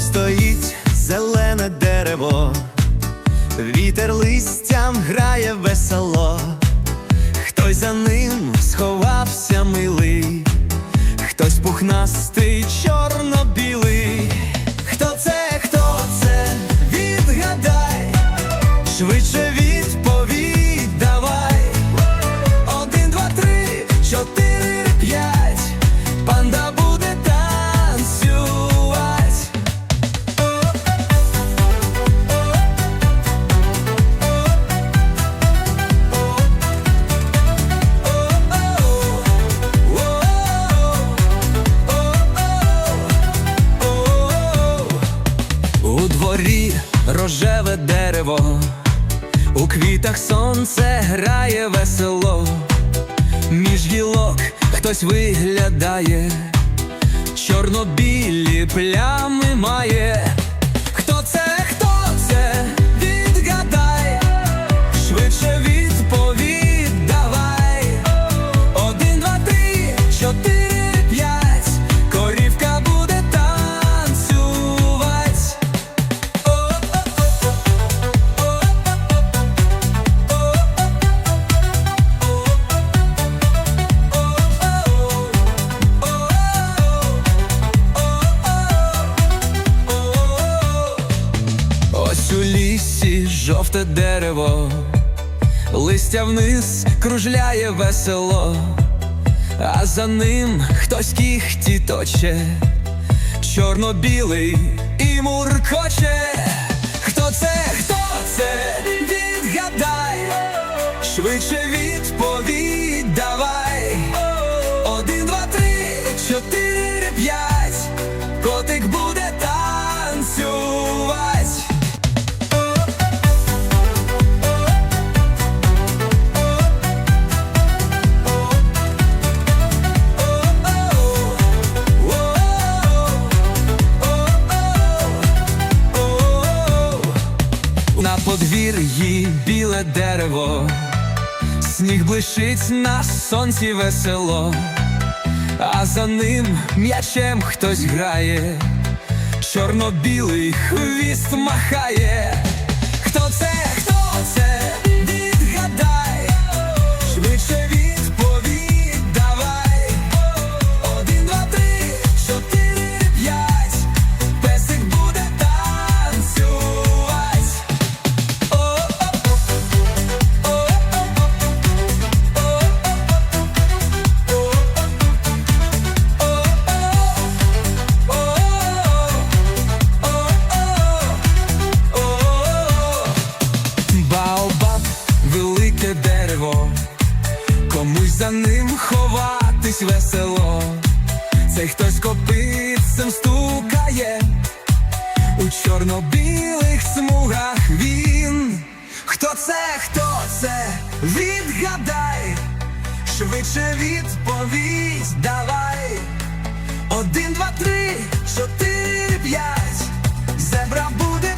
стоїть зелене дерево, вітер листям грає весело, хтось за ним сховався милий, хтось пухнастий, рожеве дерево, у квітах сонце грає весело, між гілок хтось виглядає, чорно-білі плями має. У лісі жовте дерево, листя вниз кружляє весело, а за ним хтось кіхті точе, чорно-білий і муркоче. Подвір'ї біле дерево, сніг блищить на сонці весело, а за ним м'ячем хтось грає, чорно-білий хвіст махає. Хто це, хто це? Ховатись весело. Цей хтось копитцем стукає, у чорно-білих смугах він. Хто це, хто це? Відгадай, швидше відповідь давай. Один, два, три, чотири, п'ять. Зебра буде